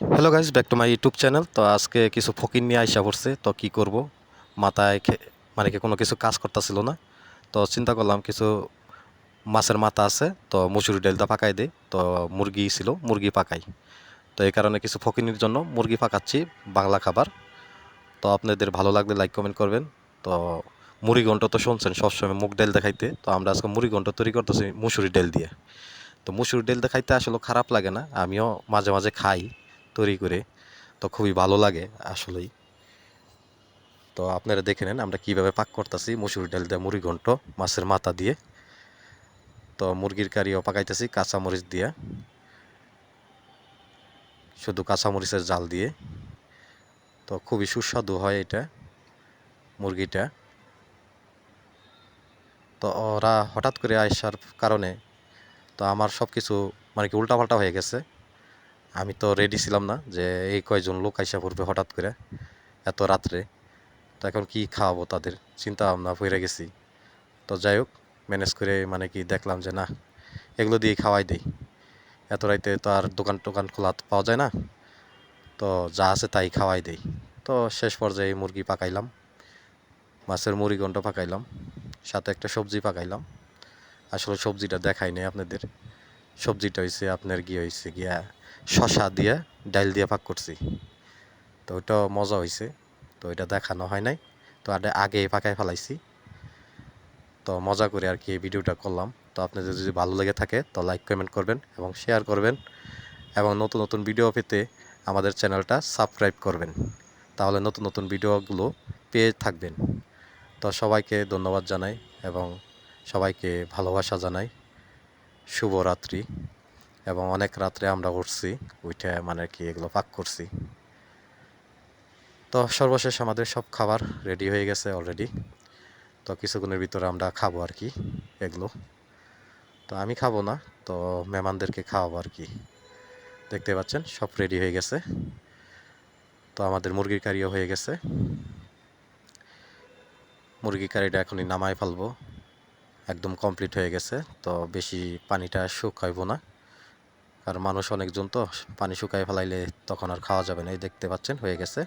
Hello guys back to my YouTube channel তো আজকে কিছু ফকির নিয়ে আইসা পড়ছে, তো কি করব? মাথায় মানে কি কোনো কিছু কাজ করতেছিল না। তো চিন্তা করলাম কিছু মাছের মাথা আছে, তো মুসুরি ডালটা পাকাই দেই। তো মুরগি ছিল, মুরগি পাকাই। তো এই কারণে কিছু ফকিনির জন্য মুরগি পাকাচ্ছি, বাংলা খাবার। তো আপনাদের ভালো লাগলে লাইক কমেন্ট করবেন। তো মুড়ি ঘন্ট তো শুনছেন, সবসময় মুগ ডাল দেখাইতে। তো আমরা আজকে মুড়ি ঘন্ট তৈরি করতেছি মুসুরি ডাল দিয়ে। তো মুসুরি ডাল দেখাইতে আসলে খারাপ লাগে না, আমিও মাঝে মাঝে খাই। তৈরি করে তো খুবই ভালো লাগে আসলেই। তো আপনারা দেখে নেন আমরা কীভাবে পাক করতেছি মুসুরি ডাল দিয়ে মুড়ি ঘন্ট, মাছের মাথা দিয়ে। তো মুরগির কারিও পাকাইতেছি কাঁচামরিচ দিয়ে। শুধু কাঁচামরিচের জাল দিয়ে। তো খুবই সুস্বাদু হয় এটা, মুরগিটা। তো ওরা হঠাৎ করে আসার কারণে তো আমার সব কিছু মানে কি উল্টাপাল্টা হয়ে গেছে। আমি তো রেডি ছিলাম না যে এই কয়জন লোক আইসা পড়বে হঠাৎ করে, এত রাত্রে। তো এখন কি খাওয়াবো তাদের? চিন্তা ভাবনা পড়ে গেছি। তো যাই হোক ম্যানেজ করে মানে কি দেখলাম যে না, এগুলো দিয়ে খাওয়াই দেই। এত রাইতে তো আর দোকান টোকান খোলা পাওয়া যায় না। তো যা আছে তাই খাওয়াই দেই। তো শেষ পর্যায়ে মুরগি পাকাইলাম। মাছের মুড়ি ঘন্ট পাকাইলাম। সাথে একটা সবজি পাকাইলাম। আসলে সবজিটা দেখাই নাই আপনাদের। সবজিটা হয়েছে আপনার গিয়ে হয়েছে গিয়া শশা দিয়ে ডাল দিয়ে পাক করছি। তো ওইটা মজা হয়েছে তো ওইটা দেখানো হয় নাই। তো আগে আগে পাকায় ফেলাইছি। তো মজা করে আর কি এই ভিডিওটা করলাম। তো আপনাদের যদি ভালো লেগে থাকে, তো লাইক, কমেন্ট করবেন এবং শেয়ার করবেন। এবং নতুন নতুন ভিডিও পেতে আমাদের চ্যানেলটা সাবস্ক্রাইব করবেন। তাহলে নতুন নতুন ভিডিওগুলো পেয়ে থাকবেন। তো সবাইকে ধন্যবাদ জানাই এবং সবাইকে ভালোবাসা জানাই। শুভরাত্রি এবং অনেক রাত্রে আমরা উঠছি, উঠে মানে কি এগুলো পাক করছি। তো সর্বশেষ আমাদের সব খাবার রেডি হয়ে গেছে অলরেডি তো কিছুক্ষণের ভিতরে আমরা খাব আর কি এগুলো। তো আমি খাব না, তো মেহমানদেরকে খাওয়াবো আর কি। দেখতে পাচ্ছেন, সব রেডি হয়ে গেছে। তো আমাদের মুরগির কারিও হয়ে গেছে। মুরগি কারিটা এখনই নামায় ফেলব। একদম কমপ্লিট হয়ে গেছে, তো বেশি পানিটা শুকাইব না। আর মানুষ অনেকজন তো, পানি শুকাই ফেলাইলে তখন আর খাওয়া যাবে না, এই দেখতে পাচ্ছেন, হয়ে গেছে।